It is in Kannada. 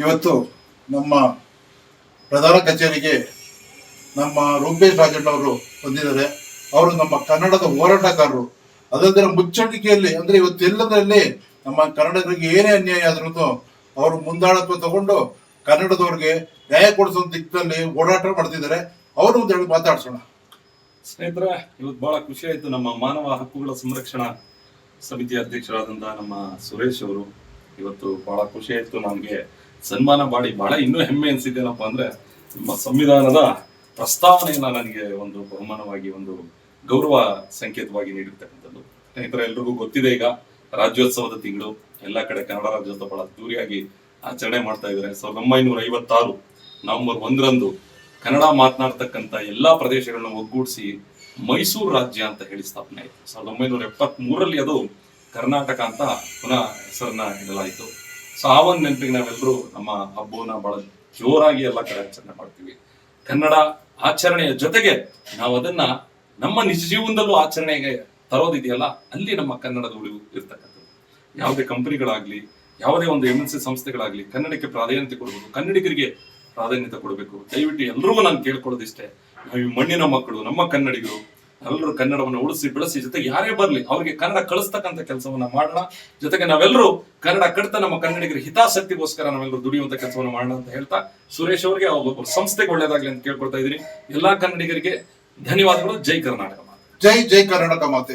ಇವತ್ತು ನಮ್ಮ ಪ್ರಧಾನ ಕಚೇರಿಗೆ ನಮ್ಮ ರೂಪೇಶ್ ರಾಜಣ್ಣವರು ಬಂದಿದ್ದಾರೆ. ಅವರು ನಮ್ಮ ಕನ್ನಡದ ಹೋರಾಟಗಾರರು. ಅದರ ಮುಚ್ಚಣಿಕೆಯಲ್ಲಿ ಅಂದ್ರೆ ಇವತ್ತು ಎಲ್ಲದರಲ್ಲಿ ನಮ್ಮ ಕನ್ನಡಿಗರಿಗೆ ಏನೇ ಅನ್ಯಾಯ ಆದ್ರೂ ಅವರು ಮುಂದಾಳತ್ವ ತಗೊಂಡು ಕನ್ನಡದವ್ರಿಗೆ ನ್ಯಾಯ ಕೊಡಿಸೋ ದಿಕ್ಕಿನಲ್ಲಿ ಹೋರಾಟ ಮಾಡ್ತಿದ್ದಾರೆ. ಅವರು ಒಂದು ಹೇಳಿ ಮಾತಾಡ್ಸೋಣ. ಸ್ನೇಹಿತರೆ, ಇವತ್ತು ಬಹಳ ಖುಷಿ ಆಯ್ತು. ನಮ್ಮ ಮಾನವ ಹಕ್ಕುಗಳ ಸಂರಕ್ಷಣಾ ಸಮಿತಿ ಅಧ್ಯಕ್ಷರಾದಂತಹ ನಮ್ಮ ಸುರೇಶ್ ಅವರು. ಇವತ್ತು ಬಹಳ ಖುಷಿ ಆಯ್ತು ನಮ್ಗೆ. ಸನ್ಮಾನ ಮಾಡಿ ಬಹಳ ಇನ್ನೂ ಹೆಮ್ಮೆ ಅನಿಸಿದ್ದೇನಪ್ಪ ಅಂದ್ರೆ ನಮ್ಮ ಸಂವಿಧಾನದ ಪ್ರಸ್ತಾವನೆಯನ್ನ ನನಗೆ ಒಂದು ಬಹುಮಾನವಾಗಿ, ಒಂದು ಗೌರವ ಸಂಕೇತವಾಗಿ ನೀಡಿರ್ತಕ್ಕಂಥದ್ದು. ಸ್ನೇಹಿತರ, ಎಲ್ರಿಗೂ ಗೊತ್ತಿದೆ ಈಗ ರಾಜ್ಯೋತ್ಸವದ ತಿಂಗಳು. ಎಲ್ಲಾ ಕಡೆ ಕನ್ನಡ ರಾಜ್ಯೋತ್ಸವ ಬಹಳ ದೂರಿಯಾಗಿ ಆಚರಣೆ ಮಾಡ್ತಾ ಇದ್ದಾರೆ. ಸಾವಿರದ ಒಂಬೈನೂರ ಐವತ್ತಾರು ನವೆಂಬರ್ ಒಂದರಂದು ಕನ್ನಡ ಮಾತನಾಡ್ತಕ್ಕಂಥ ಎಲ್ಲಾ ಪ್ರದೇಶಗಳನ್ನ ಒಗ್ಗೂಡಿಸಿ ಮೈಸೂರು ರಾಜ್ಯ ಅಂತ ಹೇಳಿ ಸ್ಥಾಪನೆ ಆಯಿತು. ಸಾವಿರದ ಒಂಬೈನೂರ ಎಪ್ಪತ್ತ್ ಮೂರರಲ್ಲಿ ಅದು ಕರ್ನಾಟಕ ಅಂತ ಪುನಃ ಹೆಸರನ್ನ ಇಡಲಾಯಿತು. ಸೊ ಆ ನೆನಪಿಗೆ ನಾವೆಲ್ಲರೂ ನಮ್ಮ ಹಬ್ಬವನ್ನ ಬಹಳ ಜೋರಾಗಿ ಎಲ್ಲ ಕಡೆ ಆಚರಣೆ ಮಾಡ್ತೀವಿ. ಕನ್ನಡ ಆಚರಣೆಯ ಜೊತೆಗೆ ನಾವು ಅದನ್ನ ನಮ್ಮ ನಿಜ ಜೀವನದಲ್ಲೂ ಆಚರಣೆಗೆ ತರೋದಿದೆಯಲ್ಲ, ಅಲ್ಲಿ ನಮ್ಮ ಕನ್ನಡದ ಉಳಿವು ಇರ್ತಕ್ಕಂಥದ್ದು. ಯಾವುದೇ ಕಂಪನಿಗಳಾಗ್ಲಿ, ಯಾವುದೇ ಒಂದು ಎಂ ಎನ್ ಸಿ ಸಂಸ್ಥೆಗಳಾಗ್ಲಿ ಕನ್ನಡಕ್ಕೆ ಪ್ರಾಧಾನ್ಯತೆ ಕೊಡಬೇಕು ಕನ್ನಡಿಗರಿಗೆ ಪ್ರಾಧಾನ್ಯತೆ ಕೊಡಬೇಕು. ದಯವಿಟ್ಟು ಎಲ್ರಿಗೂ ನಾನು ಕೇಳ್ಕೊಳ್ಳೋದಿಷ್ಟೇ, ನಾವು ಈ ಮಣ್ಣಿನ ಮಕ್ಕಳು, ನಮ್ಮ ಕನ್ನಡಿಗರು ನಾವೆಲ್ಲರೂ ಕನ್ನಡವನ್ನು ಉಳಿಸಿ, ಬೆಳೆಸಿ, ಜೊತೆಗೆ ಯಾರೇ ಬರಲಿ, ಅವರಿಗೆ ಕನ್ನಡ ಕಳಿಸ್ತಕ್ಕಂಥ ಕೆಲಸವನ್ನ ಮಾಡೋಣ. ಜೊತೆಗೆ ನಾವೆಲ್ಲರೂ ಕನ್ನಡ ಕಡಿತ ನಮ್ಮ ಕನ್ನಡಿಗರ ಹಿತಾಸಕ್ತಿಗೋಸ್ಕರ ನಾವೆಲ್ಲರೂ ದುಡಿಯುವಂತ ಕೆಲಸವನ್ನು ಮಾಡೋಣ ಅಂತ ಹೇಳ್ತಾ ಸುರೇಶ್ ಅವರಿಗೆ ಒಬ್ಬ ಸಂಸ್ಥೆಗೆ ಒಳ್ಳೇದಾಗ್ಲಿ ಅಂತ ಕೇಳ್ಕೊಳ್ತಾ ಇದ್ದೀನಿ. ಎಲ್ಲಾ ಕನ್ನಡಿಗರಿಗೆ ಧನ್ಯವಾದಗಳು. ಜೈ ಕರ್ನಾಟಕ. ಜೈ ಜೈ ಕರ್ನಾಟಕ ಮಾತೆ.